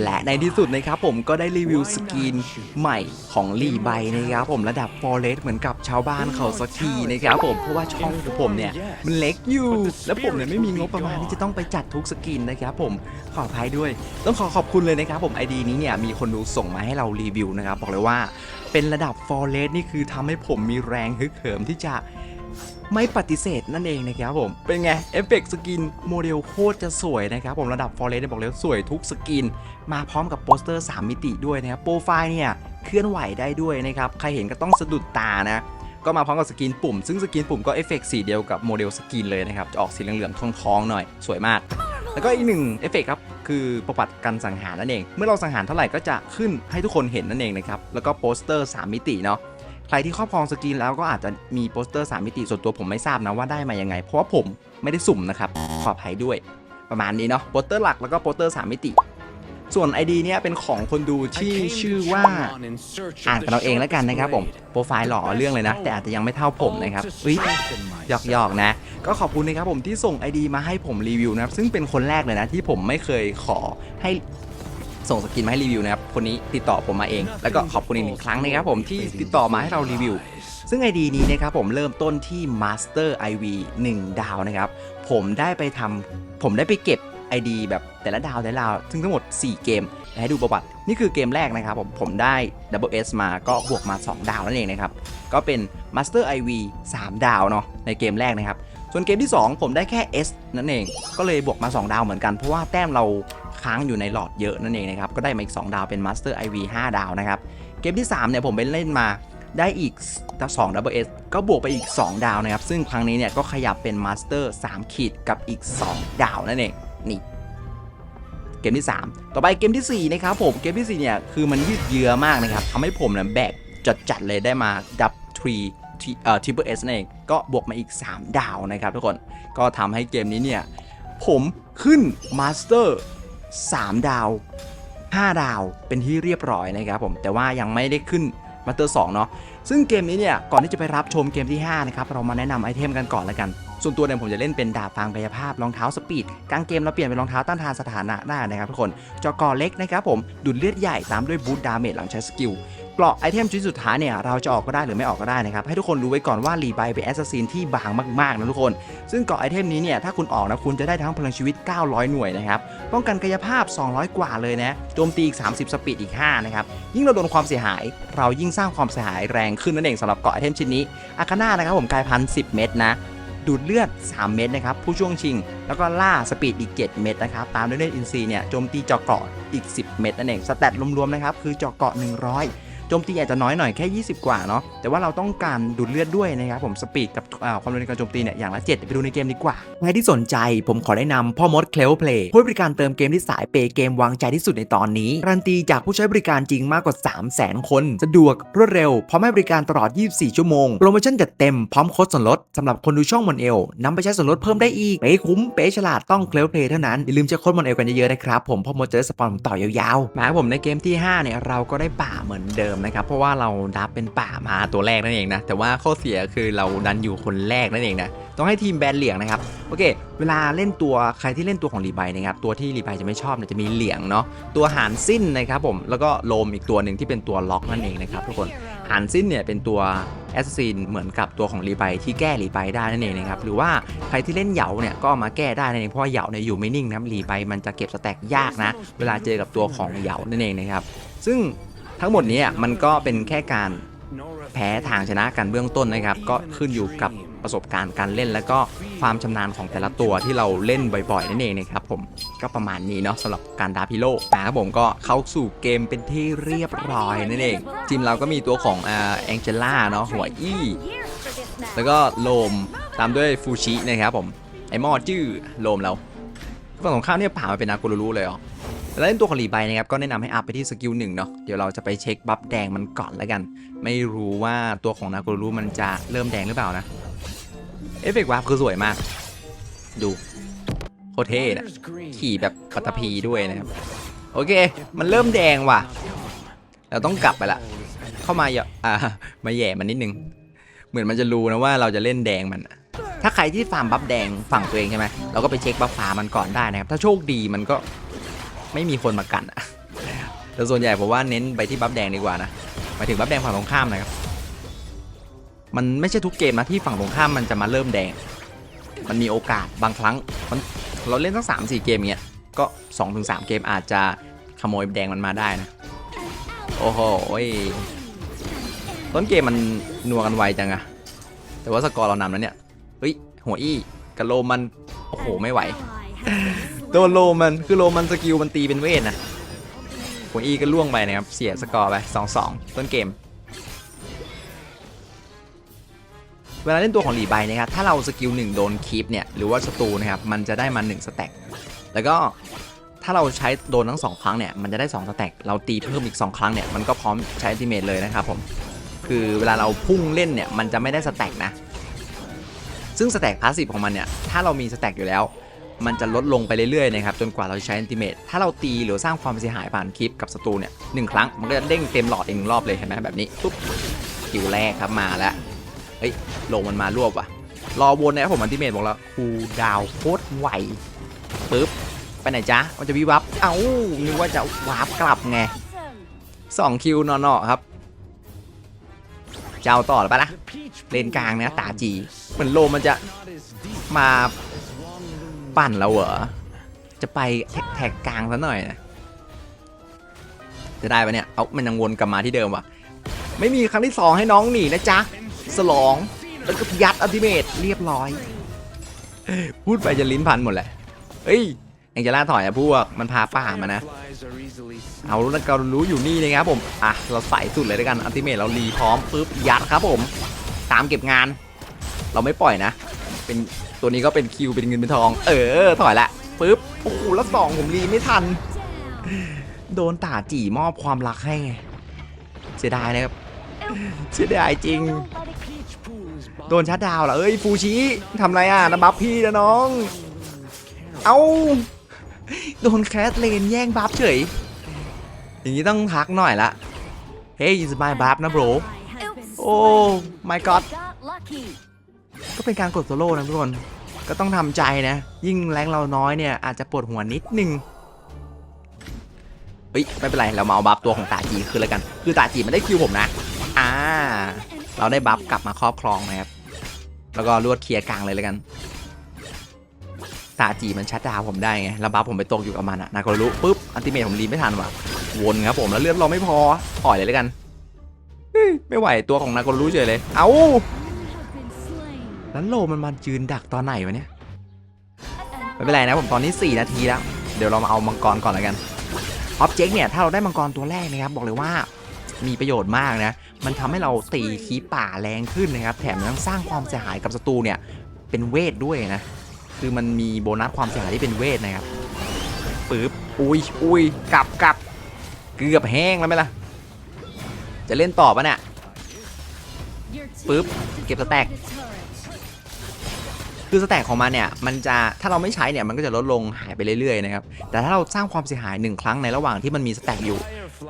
และในที่สุดนะครับผมก็ได้รีวิวสกินใหม่ของรีไบนะครับผมระดับฟอเรสเหมือนกับชาวบ้านเขาสักทีนะครับผมเพราะว่าช่องของผมเนี่ยมันเล็กอยู่ แล้วผมเนี่ยไม่มีงบประมาณที่จะต้องไปจัดทุกสกินนะครับผมขออภัยด้วย ต้องขอขอบคุณเลยนะครับผมไอดีนี้เนี่ยมีคนดูส่งมาให้เรารีวิวนะครับบอกเลยว่าเป็นระดับฟอเรสนี่คือทำให้ผมมีแรงฮึกเหิมที่จะ ไม่ปฏิเสธนั่นเองนะครับผม เป็นไง เอฟเฟกต์สกินโมเดลโคตรจะสวยนะครับผมระดับฟอเรสต์บอกเลยว่าสวยทุกสกิน มาพร้อมกับโปสเตอร์ 3 มิติด้วยนะครับโปรไฟล์เนี่ยเคลื่อนไหวได้ด้วยนะครับ ใครเห็นก็ต้องสะดุดตานะก็มาพร้อมกับสกินปุ่ม ซึ่งสกินปุ่มก็เอฟเฟกต์สีเดียวกับโมเดลสกินเลยนะครับ จะออกสีเหลืองๆทองๆหน่อย สวยมาก แล้วก็อีกหนึ่งเอฟเฟกต์ครับ คือประวัติการสังหารนั่นเอง เมื่อเราสังหารเท่าไหร่ก็จะขึ้นให้ทุกคนเห็นนั่นเองนะครับ แล้วก็โปสเตอร์ 3 มิติเนาะ รที่ครอบครองสกินแล้วก็อาจจะมีโปสเตอร์3มิติส่วนตัวผมไม่ทราบนะว่าได้มายังไง เพราะว่าผมไม่ได้สุ่มนะครับขออภัยด้วย ประมาณนี้เนาะโปสเตอร์หลักแล้วก็โปสเตอร์3มิติ ส่วน ID เนี้ยเป็นของคนดูที่ชื่อว่าอ่านกันเราเองแล้วกันนะครับผมโปรไฟล์หล่อเรื่องเลยนะ แต่อาจจะยังไม่เท่าผมนะครับอุ้ยหยอกหยอกๆนะ ก็ขอบคุณนะครับผมที่ส่ง ID มาให้ผมรีวิวนะครับซึ่งเป็นคนแรกเลยนะที่ผมไม่เคยขอให้ ส่งสกินมาให้รีวิวนะครับคนนี้ติดต่อผมมาเอง แล้วก็ขอบคุณอีกหนึ่งครั้งนะครับผมที่ติดต่อมาให้เรารีวิว ซึ่ง ID นี้นะครับผมเริ่มต้นที่ Master IV 1 ดาวนะครับผมได้ไปทำผมได้ไปเก็บ ID แบบแต่ละดาวแต่ละดาวซึ่งทั้งหมด 4 เกมให้ดูประวัติ นี่คือเกมแรกนะครับผมผมได้ Double S มาก็บวกมา 2 ดาวนั่นเองนะครับ ก็เป็น Master IV 3 ดาวเนาะในเกมแรกนะครับ ส่วนเกมที่ 2 ผมได้แค่ S นั่นเอง ก็เลยบวกมา 2 ดาวเหมือนกัน เพราะว่าแต้มเราค้างอยู่ในหลอดเยอะนั่นเองนะครับ ก็ได้มาอีก 2 ดาวเป็น Master IV 5 ดาวนะครับ เกมที่ 3 เนี่ยผมไปเล่นมาได้อีก2 Double S ก็บวกไปอีก 2 ดาวนะครับ ซึ่งครั้งนี้เนี่ยก็ขยับเป็น Master 3 ขีดกับอีก 2 ดาวนั่นเองนี่เกมที่ 3 ต่อไปเกมทีสี่4 นะครับผม เกมทีสี่ 4 เนี่ย คือมันยืดเยื้อมากนะครับทำให้ผมเนี่ยแบกจัดๆเลยได้มาดับทรี ทริปเปิลเอสนั่นเอง ก็บวกมาอีก 3 ดาวนะครับทุกคนก็ทำให้เกมนี้เนี่ย ผมขึ้นมาสเตอร์3ดาว 5 ดาวเป็นที่เรียบร้อยนะครับผม แต่ว่ายังไม่ได้ขึ้นมาสเตอร์2เนาะซึ่งเกมนี้เนี่ย ก่อนที่จะไปรับชมเกมที่ 5 นะครับ เรามาแนะนำไอเทมกันก่อนแล้วกันส่วนตัวเนี่ยผมจะเล่นเป็นดาบฟางกายภาพรองเท้าสปีดกลางเกมเราเปลี่ยนเป็นรองเท้าต้านทานสถานะได้นะครับทุกคนจอกอเล็กนะครับผมดูดเลือดใหญ่ตามด้วยบูทดาเมจหลังใช้สกิล เกราะไอเทมชิ้นสุดท้ายเนี่ยเราจะออกก็ได้หรือไม่ออกก็ได้นะครับให้ทุกคนรู้ไว้ก่อนว่ารีไบเป็นแอสซัสซินที่บางมากๆนะทุกคน ซึ่งเกราะไอเทมนี้เนี่ยถ้าคุณออกนะคุณจะได้ทั้งพลังชีวิต 900 หน่วยนะครับป้องกันกายภาพ 200 กว่าเลยนะโจมตีอีก 30 สปีดอีก5นะครับยิ่งเราโดนความเสียหาย เรายิ่งสร้างความเสียหายแรงขึ้นนั่นเองสำหรับเกราะไอเทมชิ้นนี้อาคาน่านะครับผมกลายพันธุ์10เม็ดนะดูดเลือด 3 เม็ดนะครับ ผู้ช่วงชิง แล้วก็ล่าสปีดอีก 7 เม็ดนะครับ ตามด้วยเลือดอินซีเนี่ยโจมตีจาะเกาะอีก 10 เม็ดนั่นเอง สแตทรวมๆนะครับ คือจาะเกาะ 100 โจมตีอาจจะน้อยหน่อยแค่ 20 กว่าเนาะแต่ว่าเราต้องการดูดเลือดด้วยนะครับผมสปีดกับอ่าความเร็วในการโจมตีเนี่ยอย่างละ 7 ไปดูในเกมดีกว่า ใครที่สนใจผมขอแนะนำพ่อมดเคล p เพลย์ผู้บริการเติมเกมที่สายเปย์เกมวางใจที่สุดในตอนนี้การันตีจากผู้ใช้บริการจริงมากกว่า 3 0 0 0 0 0 คน สะดวกรวดเร็วพร้อมให้บริการตลอด 24 ชั่วโมงโปรโมชั่นจัดเต็มพร้อมโค้ดส่วนลดสำหรับคนดูช่องมอนเอลนำไปใช้ส่วนลดเพิ่มได้อีกเป๊ะคุ้มเป๊ะฉลาดต้องเคล p เพลย์เท่านั้นอย่าลืมใช้โค้ดมอนเอลกันเยอะๆนะครับผมพ่อมดจะได้สปอนผมต่อยาวๆมาครับผมในเกมที่5เนี่ยเราก็ได้ป่าเหมือนเดิมนะครับ เพราะว่าเราดับเป็นป่ามาตัวแรกนั่นเองนะ แต่ว่าข้อเสียคือเราดันอยู่คนแรกนั่นเองนะ ต้องให้ทีมแบนเหลียงนะครับ โอเค เวลาเล่นตัวใครที่เล่นตัวของรีไบนะครับ ตัวที่รีไบจะไม่ชอบเนี่ยจะมีเหลียงเนาะ ตัวหานสิ้นนะครับผม แล้วก็โลมอีกตัวหนึ่งที่เป็นตัวล็อกนั่นเองนะครับทุกคน หานสิ้นเนี่ยเป็นตัวแอสซินเหมือนกับตัวของรีไบที่แก้รีไบได้นั่นเองนะครับ หรือว่าใครที่เล่นเหยาเนี่ยก็มาแก้ได้นั่นเองเพราะว่าเหยาเนี่ยอยู่ไม่นิ่งนะรีไบมันจะเก็บสแต็กยากนะ เวลาเจอกับตัวของเหยานั่นเองนะครับ ซึ่ง ทั้งหมดนี้อะมันก็เป็นแค่การแพ้ทางชนะกันเบื้องต้นนะครับ ก็ขึ้นอยู่กับประสบการณ์การเล่น แล้วก็ความชำนาญของแต่ละตัวที่เราเล่นบ่อยๆนั่นเองนะครับผมก็ประมาณนี้เนาะสำหรับการดาพิโลนะครับผมก็เข้าสู่เกมเป็นที่เรียบร้อยนั่นเองทีมเราก็มีตัวของอ่าแองเจล่าเนาะหัวอี้แล้วก็โลมตามด้วยฟูชินะครับผมไอหมอจื้อโลมเราฝั่งของข้ามเนี่ยผ่านมาเป็นนากูรูรุเลยเหรอ แล้วเล่นตัวของรีไบนะครับก็แนะนำให้อัพไปที่สกิลหนึ่งเนาะเดี๋ยวเราจะไปเช็คบัฟแดงมันก่อนแล้วกัน ไม่รู้ว่าตัวของนากูรูรุมันจะเริ่มแดงหรือเปล่านะเอฟเฟกต์วาร์ปคือสวยมาก ดูโคตรเท่นะขี่แบบปัตภีด้วยนะครับโอเค มันเริ่มแดงว่ะ เราต้องกลับไปละ เข้ามาอย่าอ่ามาแย่มันนิดนึง เหมือนมันจะรู้นะว่าเราจะเล่นแดงมัน ถ้าใครที่ฟาร์มบัฟแดงฝั่งตัวเองใช่ไหมเราก็ไปเช็คบัฟฟ้ามันก่อนได้นะครับ ถ้าโชคดีมันก็ ไม่มีคนมากันอะแต่ส่วนใหญ่ผมว่าเน้นไปที่บัฟแดงดีกว่านะหมายถึงบัฟแดงฝั่งตรงข้ามนะครับ มันไม่ใช่ทุกเกมนะที่ฝั่งตรงข้ามมันจะมาเริ่มแดง มันมีโอกาสบางครั้งมันเราเล่นทั้งสามสี่เกมเงี้ย ก็2อถึงสเกมอาจจะขโมยแดงมันมาได้นะ โอ้โหต้นเกมมันนัวกันไวจังอะแต่ว่าสกอร์เรานำแล้วเนี่ย เฮ้ย หัวอี้กับโลมัน โอ้โห ไม่ไหว โดนโลมันคือโลมันสกิลมันตีเป็นเวทนะหัวอีก็ล่วงไปนะครับ เสียสกอร์ไป2-2ต้นเกม เวลาเล่นตัวของหลีใบนะครับ ถ้าเราสกิลหนึ่งโดนคีปเนี่ย หรือว่าศัตรูนะครับ มันจะได้มา1สแต็กแล้วก็ถ้าเราใช้โดนทั้งสองครั้งเนี่ย มันจะได้2สแต็กเราตีเพิ่มอีก 2 ครั้งเนี่ย มันก็พร้อมใช้อัลติเมทเลยนะครับผม คือเวลาเราพุ่งเล่นเนี่ย มันจะไม่ได้สแต็กนะ ซึ่งสแต็กพาสซีฟของมันเนี่ย ถ้าเรามีสแต็กอยู่แล้ว มันจะลดลงไปเรื่อยๆนะครับจนกว่าเราจะใช้อันติเมทถ้าเราตีหรือสร้างความเสียหายผ่านคลิปกับศัตรูเนี่ยหนึ่งครั้งมันก็จะเด้งเต็มหลอดอีกหนึ่งรอบเลยเห็นไหมแบบนี้ปุ๊บคิวแรกครับมาแล้วเฮ้ยลงมันมารวบว่ะ รอวนนะครับผมอันติเมทบอกแล้วคูดาวโคตรไวปึ๊บไปไหนจ๊ะมันจะวิวับเอ้านึกว่าจะวาร์ปกลับไงสองคิวนอนๆครับเจ้าต่อหรือปะล่ะเลนกลางนะตาจีเหมือนโลมันจะมา ปั่นเราเหรอ จะไปแท็กกลางซะหน่อยนะ จะได้ปะเนี่ย เอามันยังวนกลับมาที่เดิมว่ะ ไม่มีครั้งที่สองให้น้องหนีนะจ๊ะ สลอง แล้วก็ยัดอัลติเมทเรียบร้อย พูดไปจะลิ้นพันหมดแหละเฮ้ยเองจะล่าถอยอะพวก มันพาป่ามานะ เอาแล้วก็รู้อยู่นี่นะครับผม อะ เราใส่สุดเลยด้วยกันอัลติเมทเรารีพร้อมปุ๊บยัดครับผม ตามเก็บงาน เราไม่ปล่อยนะ เป็น ตัวนี้ก็เป็นคิวเป็นเงินเป็นทอง เออ ถอยละปุ๊บโอ้โหแล้วสองผมรีไม่ทัน โดนตาจี่มอบความรักให้ไงเสียดายนะครับเสียดายจริง โดนชัดดาวเหรอเอ้ยฟูชิทำไรอะนะบัฟพี่นะน้อง เอ้าโดนแคสเลนแย่งบัฟเฉย อย่างนี้ต้องทักหน่อยละ เฮ้ย is my buff นะ bro โอ้ my god ก็เป็นการกดโซโล่นะทุกคน ก็ต้องทำใจนะ ยิ่งแรงเราน้อยเนี่ยอาจจะปวดหัวนิดนึงเฮ้ยไม่เป็นไรเรามาเอาบัฟตัวของตาจีคืนแล้วกัน คือตาจีมันได้คิวผมนะ อ่า เราได้บัฟกลับมาครอบครองนะครับ แล้วก็รวดเคลียร์กลางเลยแล้วกันตาจีมันชัดดาวผมได้ไง แล้วบัฟผมไปตกอยู่กับมันอะนากรรู้ปุ๊บ อันติเมทผมรีไม่ทันว่ะ วนครับผมแล้วเลือดเราไม่พอ ปล่อยเลยแล้วกันเฮ้ยไม่ไหวตัวของนากรรู้เฉยเลย เอ้า แล้วโลมันมายืนดักตอนไหนวะเนี่ย ไม่เป็นไรนะผมตอนนี้ 4 นาทีแล้ว เดี๋ยวเรามาเอามังกรก่อนแล้วกัน ออบเจกต์เนี่ย ถ้าเราได้มังกรตัวแรกนะครับ บอกเลยว่ามีประโยชน์มากนะ มันทำให้เราตีคีปป่าแรงขึ้นนะครับ แถมยังสร้างความเสียหายกับศัตรูเนี่ย เป็นเวทด้วยนะ คือมันมีโบนัสความเสียหายที่เป็นเวทนะครับปึ๊บ อุ้ยอุ้ยกลับกลับเกือบแห้งแล้วไหมล่ะ จะเล่นต่อปะเนี่ยปึ๊บ เก็บสแต็ก คือสแต็กของมันเนี่ยมันจะถ้าเราไม่ใช้เนี่ยมันก็จะลดลงหายไปเรื่อยๆนะครับแต่ถ้าเราสร้างความเสียหายหนึ่งครั้งในระหว่างที่มันมีสแต็กอยู่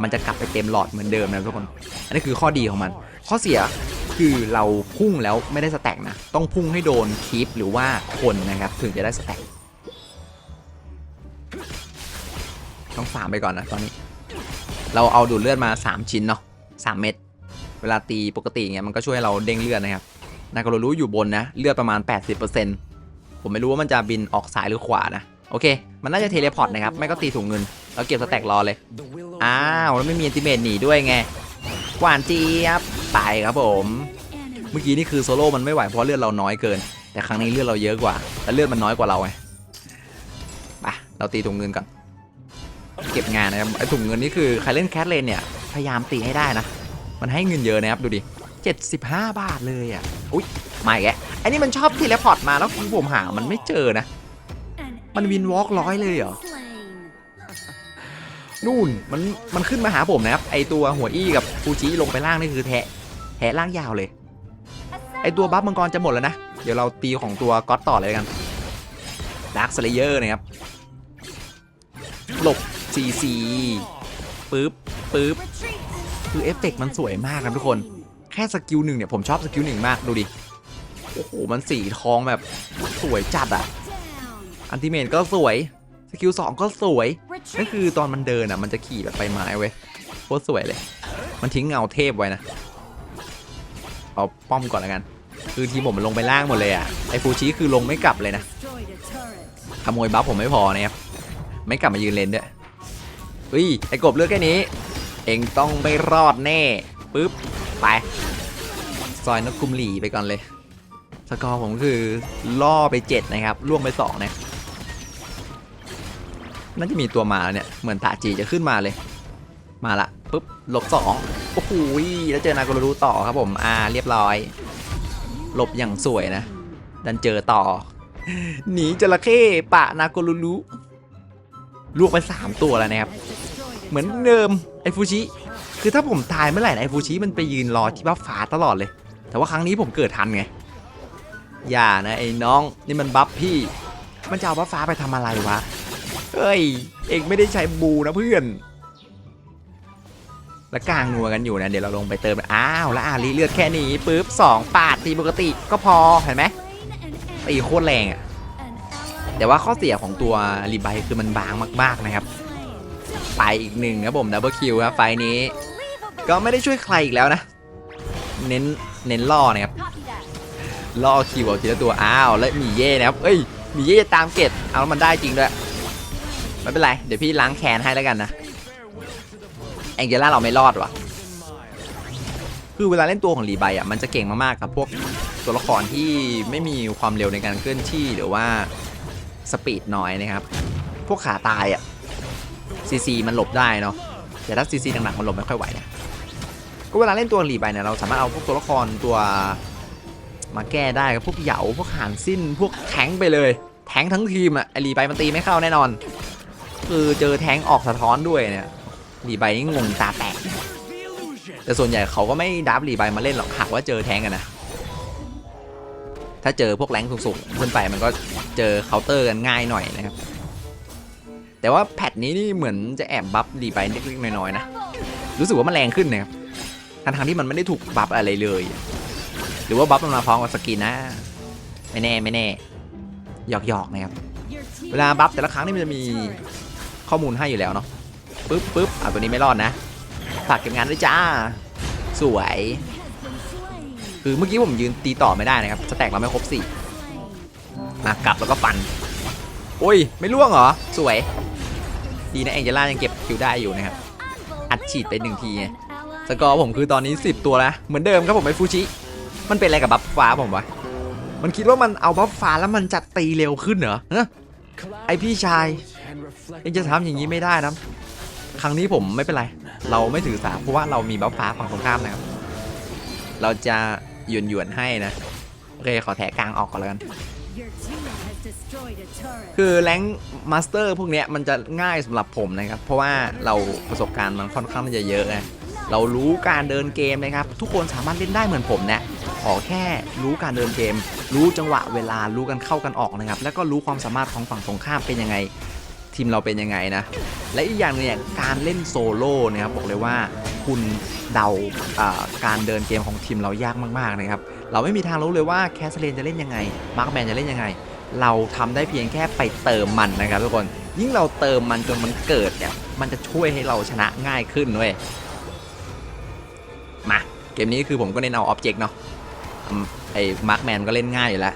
มันจะกลับไปเต็มหลอดเหมือนเดิมนะทุกคน อันนี้คือข้อดีของมัน ข้อเสียคือเราพุ่งแล้วไม่ได้สแต็กนะต้องพุ่งให้โดนคีปหรือว่าคนนะครับถึงจะได้สแต็กต้องสามไปก่อนนะตอนนี้ เราเอาดูดเลือดมา 3 ชิ้นเนาะ3เม็ดเวลาตีปกติเงี้ยมันก็ช่วยเราเด้งเลือดนะครับ นากาโรรู้อยู่บนนะเลือดประมาณ 80%ผมไม่รู้ว่ามันจะบินออกซ้ายหรือขวานะ โอเค มันน่าจะเทเลพอร์ตนะครับ ไม่ก็ตีถุงเงิน แล้วเก็บสแต็กรอเลย อ้าวแล้วไม่มีอันติเมตหนีด้วยไงหวานจี๊ยบไปครับผม เมื่อกี้นี่คือโซโล่มันไม่ไหวเพราะเลือดเราน้อยเกิน แต่ครั้งนี้เลือดเราเยอะกว่าแล้วเลือดมันน้อยกว่าเราไงไปเราตีถุงเงินก่อนเก็บงานนะครับไอถุงเงินนี่คือใครเล่นแคทเลนเนี่ยพยายามตีให้ได้นะ มันให้เงินเยอะนะครับดูดิ 75 บาทเลยอะ อุ้ยมาอีกแกไอ้นี่มันชอบทีเลพอร์ตมาแล้วคือผมหามันไม่เจอนะ มันวินวอล์กร้อยเลยเหรอ นู่นมันมันขึ้นมาหาผมนะครับ ไอตัวหัวอี้กับฟูจิลงไปล่างนี่คือแทะแทะล่างยาวเลย ไอตัวบัฟมังกรจะหมดแล้วนะ เดี๋ยวเราตีของตัวก๊อตต่อเลยกันดาร์คสเลเยอร์นะครับ หลบซีซีปึ๊บปึ๊บคือเอฟเฟกต์มันสวยมากครับทุกคน แค่สกิลหนึ่งเนี่ยผมชอบสกิลหนึ่งมากดูดิ โอ้โห มันสีทองแบบสวยจัดอะอันติเมตก็สวย สกิลสองก็สวย นั่นคือตอนมันเดินอะมันจะขี่แบบใบไม้เว้ยโคตรสวยเลย มันทิ้งเงาเทพไว้นะ เอาป้อมก่อนล้วกัน คือทีผมมันลงไปล่างหมดเลยอะไอฟูชิคือลงไม่กลับเลยนะขโมยบัฟผมไม่พอนะครับ ไม่กลับมายืนเลนด้วยเฮ้ย ไอกบเลือกแค่นี้ เองต้องไม่รอดแน่ ปึ๊บ ไป ซอยนกกุมหลีไปก่อนเลย สกอร์ผมคือล่อไป 7 นะครับล่วงไป2นะน่าจะมีตัวมาแล้วเนี่ย เหมือนตาจีจะขึ้นมาเลย มาละปุ๊บหลบสองโอ้โหแล้วเจอนากรูต่อครับผม อ่า เรียบร้อยหลบอย่างสวยนะ ดันเจอต่อ หนีจระเข้ปะนากรูรุลวกไป3ตัวแล้วนะครับ เหมือนเดิมไอฟูชิคือถ้าผมตายเมื่อไหร่นะไอฟูชิมันไปยืนรอที่บัฟฟ้าตลอดเลย แต่ว่าครั้งนี้ผมเกิดทันไง อย่านะไอ้น้องนี่มันบัฟพี่ มันจะเอาบัฟฟ้าไปทำอะไรวะ เฮ้ย เองไม่ได้ใช้บูนะเพื่อน แล้วกลางนัวกันอยู่นะเดี๋ยวเราลงไปเติมอ้าวแล้วอาลีเลือดแค่นี้ปุ๊บสองปาดตีปกติก็พอเห็นไหมตีโคตรแรงอะแต่ว่าข้อเสียของตัวรีไบคือมันบางมากๆนะครับ ไปอีกหนึ่งครับผมดับเบิลคิวครับไฟนี้ ก็ไม่ได้ช่วยใครอีกแล้วนะ เน้นเน้นล่อนะครับล่อคิวเอาทีละตัวอ้าวแล้วมีเย่นะครับเอ้ยมีเย่จะตามเกตเอาแล้วมันได้จริงด้วยไม่เป็นไรเดี๋ยวพี่ล้างแค้นให้แล้วกันนะแองเจล่าเราไม่รอดว่ะคือเวลาเล่นตัวของรีไบอะมันจะเก่งมากๆกับพวกตัวละครที่ไม่มีความเร็วในการเคลื่อนที่หรือว่าสปีดน้อยนะครับ พวกขาตายอะ ซีซีมันหลบได้เนาะแต่ถ้าซีซีหนักๆมันหลบไม่ค่อยไหวนะก็เวลาเล่นตัวรีไปเนี่ยเราสามารถเอาพวกตัวละครตัวมาแก้ได้กับพวกเหยาพวกหานสิ้น พวกแทงไปเลย แทงทั้งทีมอะรีไปมันตีไม่เข้าแน่นอน คือเจอแทงออกสะท้อนด้วยเนี่ยรีไปนี่งงตาแตกแต่ส่วนใหญ่เขาก็ไม่ดับรีไปมาเล่นหรอกหากว่าเจอแทงกันนะถ้าเจอพวกแรงสูงๆขึ้นไปมันก็เจอเคาน์เตอร์กันง่ายหน่อยนะครับ แต่ว่าแพทนี้นี่เหมือนจะแอบบัฟรีไปเล็กๆน้อยๆนะ รู้สึกว่ามันแรงขึ้นนะครับทั้งๆที่มันไม่ได้ถูกบัฟอะไรเลย หรือว่าบัฟมันมาพร้อมกับสกินนะ ไม่แน่ไม่แน่หยอกๆนะครับ เวลาบัฟแต่ละครั้งนี่มันจะมีข้อมูลให้อยู่แล้วเนาะปึ๊บปึ๊บอะตัวนี้ไม่รอดนะฝากเก็บงานด้วยจ้า สวย คือเมื่อกี้ผมยืนตีต่อไม่ได้นะครับสแต็กเราไม่ครบสี่มากลับแล้วก็ฟัน โอ้ย ไม่ล่วงเหรอ สวย ดีนะแองเจล่ายังเก็บคิวได้อยู่นะครับ อัดฉีดไปหนึ่งทีไงสกอร์ผมคือตอนนี้ 10 ตัวแล้วเหมือนเดิมครับผมไอฟูชิ มันเป็นอะไรกับบัฟฟ้าผมวะ มันคิดว่ามันเอาบัฟฟ้าแล้วมันจะตีเร็วขึ้นเหรอฮะไอพี่ชายยังจะทำอย่างนี้ไม่ได้นะ ครั้งนี้ผมไม่เป็นไร เราไม่ถือสาเพราะว่าเรามีบัฟฟ้าฝั่งตรงข้ามนะครับ เราจะหยวนหยวนๆให้นะ โอเคขอแถกลางออกก่อนแล้วกัน คือแรงมาสเตอร์พวกนี้มันจะง่ายสำหรับผมนะครับ เพราะว่าเราประสบการณ์มันค่อนข้างที่จะเยอะไงเรารู้การเดินเกมนะครับ ทุกคนสามารถเล่นได้เหมือนผมเนี่ยขอแค่รู้การเดินเกม รู้จังหวะเวลารู้กันเข้ากันออกนะครับ แล้วก็รู้ความสามารถของฝั่งตรงข้ามเป็นยังไง ทีมเราเป็นยังไงนะ และอีกอย่างหนึงเนี่ยการเล่นโซโล่นะครับบอกเลยว่าคุณเดาอ่าการเดินเกมของทีมเรายากมากๆนะครับเราไม่มีทางรู้เลยว่าแคสเลนจะเล่นยังไงมาร์คแมนจะเล่นยังไง เราทำได้เพียงแค่ไปเติมมันนะครับทุกคน ยิ่งเราเติมมันจนมันเกิดเนี่ย มันจะช่วยให้เราชนะง่ายขึ้นเว้ย มา เกมนี้คือผมก็เน้นเอาออบเจกต์เนาะไอ้มาร์คแมนก็เล่นง่ายอยู่แล้ว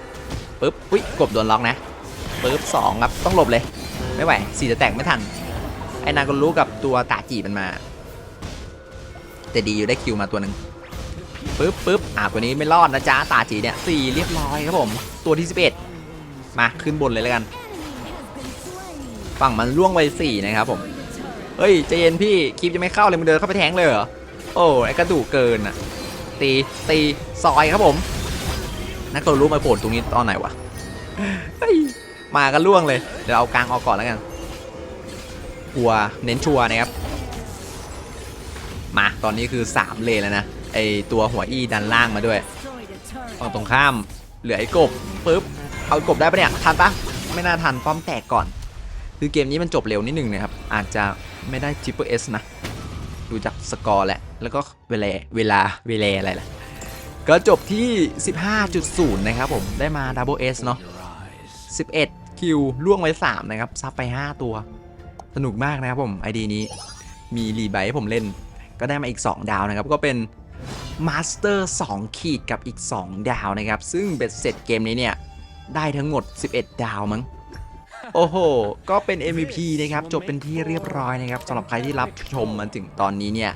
ปุ๊บ อุ้ยกบโดนล็อกนะปุ๊บสองครับ ต้องหลบเลย ไม่ไหวสี่จะแตกไม่ทัน ไอ้นางก็รู้กับตัวตาจีมันมา แต่ดีอยู่ได้คิวมาตัวหนึ่งปึ๊บปึ๊บอ่าตัวนี้ไม่รอดนะจ๊ะตาจีเนี่ยสี่เรียบร้อยครับผม ตัวที่11 มาขึ้นบนเลยแล้วกัน ฝั่งมันล่วงไปสี่นะครับผม เฮ้ยใจเย็นพี่คลิปจะไม่เข้าเลยมึงเดินเข้าไปแทงเลยเหรอ โอ้ไอ้กระดูกเกินอะ ตีตีซอยครับผม นักตัวรู้มาโผล่ตรงนี้ตอนไหนวะมากันล่วงเลย เดี๋ยวเอากลางออกก่อนแล้วกันชัวเน้นชัวนะครับ มาตอนนี้คือ 3 เลนแล้วนะ ไอตัวหัวอีดันล่างมาด้วยฝั่งตรงข้ามเหลือไอ้กบปุ๊บ เอากบได้ปะเนี่ย ทันปะไม่น่าทันป้อมแตกก่อน คือเกมนี้มันจบเร็วนิดนึงนะครับ อาจจะไม่ได้จิปเปอร์เอสนะ ดูจากสกอร์แหละ แล้วก็เวลา เวลา เวลาอะไรล่ะ ก็จบที่ 15.0 นะครับผมได้มาดับเบิลเอสเนาะ 11 คิวล่วงไว้ 3 นะครับ ซับไป 5 ตัว สนุกมากนะครับผมไอดีนี้มีรีไบให้ผมเล่น ก็ได้มาอีก 2 ดาวนะครับ ก็เป็นมาสเตอร์2ขีดกับอีก 2 ดาวนะครับ ซึ่งเบ็ดเสร็จเกมนี้เนี่ย ได้ทั้งหมด 11 ดาวมั้ง โอ้โห ก็เป็น MVP นะครับ จบเป็นที่เรียบร้อยนะครับสำหรับใครที่รับชมมาถึงตอนนี้เนี่ย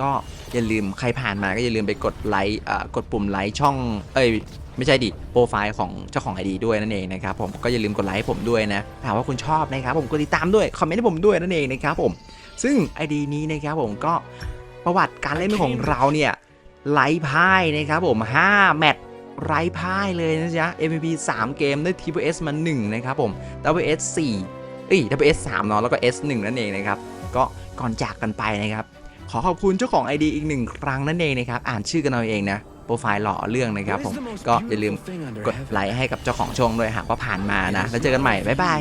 ก็อย่าลืมใครผ่านมาก็อย่าลืมไปกดไลค์กดปุ่มไลค์ช่อง เอ้ยไม่ใช่ดิ โปรไฟล์ของเจ้าของไอดีด้วยนั่นเองนะครับผมก็อย่าลืมกดไลค์ให้ผมด้วยนะถามว่าคุณชอบนะครับผมกดติดตามด้วย คอมเมนต์ให้ผมด้วยนั่นเองนะครับผม ซึ่งไอดีนี้นะครับผมก็ประวัติการเล่นของเราเนี่ยไล่พ่ายนะครับผม5แมตช์ ไร้พ่ายเลยนะจ๊ะ MVP 3 เกมได้ TPS มา 1 นะครับผม WS 4เอ้ย WS 3เนาะแล้วก็ S 1นั่นเองนะครับ ก็ก่อนจากกันไปนะครับ ขอขอบคุณเจ้าของ ID อีกหนึ่งครั้งนั่นเองนะครับ อ่านชื่อกันเอาเองนะโปรไฟล์หล่อเรื่องนะครับผมก็อย่าลืมกดไลค์ให้กับเจ้าของช่องด้วยหากว่าผ่านมานะแล้วเจอกันใหม่บ๊ายบาย